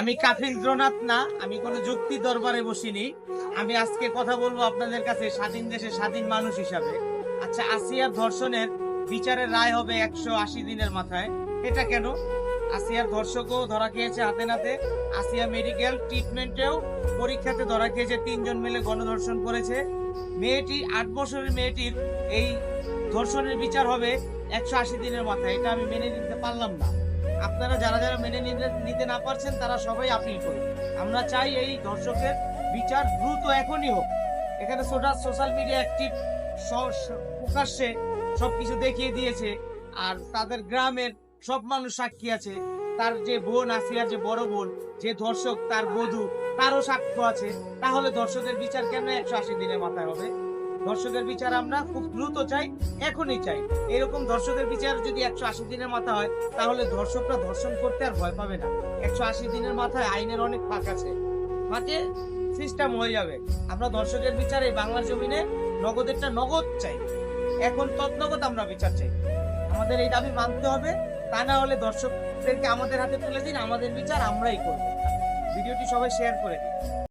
আমি কাফিন্দ্রনাথ না, আমি কোনো যুক্তি দরবারে বসিনি। আমি আজকে কথা বলব আপনাদের কাছে স্বাধীন দেশে স্বাধীন মানুষ হিসাবে। আচ্ছা আসিয়ার ধর্ষণের বিচারের রায় হবে একশো আশি দিনের মাথায়। এটা কেন? আসিয়ার ধর্ষকও ধরা খেয়েছে হাতে নাতে। আসিয়া মেডিকেল ট্রিটমেন্টেও পরীক্ষাতে ধরা খেয়েছে, তিনজন মিলে গণধর্ষণ করেছে। মেয়েটি, আট বছরের মেয়েটির এই ধর্ষণের বিচার হবে একশো আশি দিনের মাথায়। এটা আমি মেনে নিতে পারলাম না। আপনারা যারা যারা মেনে নিতে না পারছেন, তারা সবাই আপিল করুন। আমরা চাই এই ধর্ষকের বিচার দ্রুত এখনই হোক। এখানে সোশ্যাল মিডিয়া অ্যাক্টিভ প্রকাশ্যে সব কিছু দেখিয়ে দিয়েছে, আর তাদের গ্রামের সব মানুষ সাক্ষী আছে। তার যে বোন, আসিয়ার যে বড় বোন, যে ধর্ষক, তার বধূ, তারও সাক্ষ্য আছে। তাহলে ধর্ষকের বিচার কেন একশো আশি দিনের মাথায় হবে? ধর্ষকের বিচার আমরা খুব দ্রুত চাই, এখনই চাই। এরকম ধর্ষকের বিচার যদি একশো আশি দিনের মাথা হয়, তাহলে ধর্ষকরা ধর্ষণ করতে আর ভয় পাবে না। একশো আশি দিনের মাথায় আইনের অনেক ফাঁক আছে। ফাঁকে সিস্টেম হয়ে যাবে। আমরা ধর্ষকের বিচার এই বাংলার জমিনে নগদেরটা নগদ চাই। এখন তৎনগদ আমরা বিচার চাই। আমাদের এই দাবি মানতে হবে। তা না হলে দর্শকদেরকে আমাদের হাতে তুলে দিন, আমাদের বিচার আমরাই করব। ভিডিওটি সবাই শেয়ার করে দিন।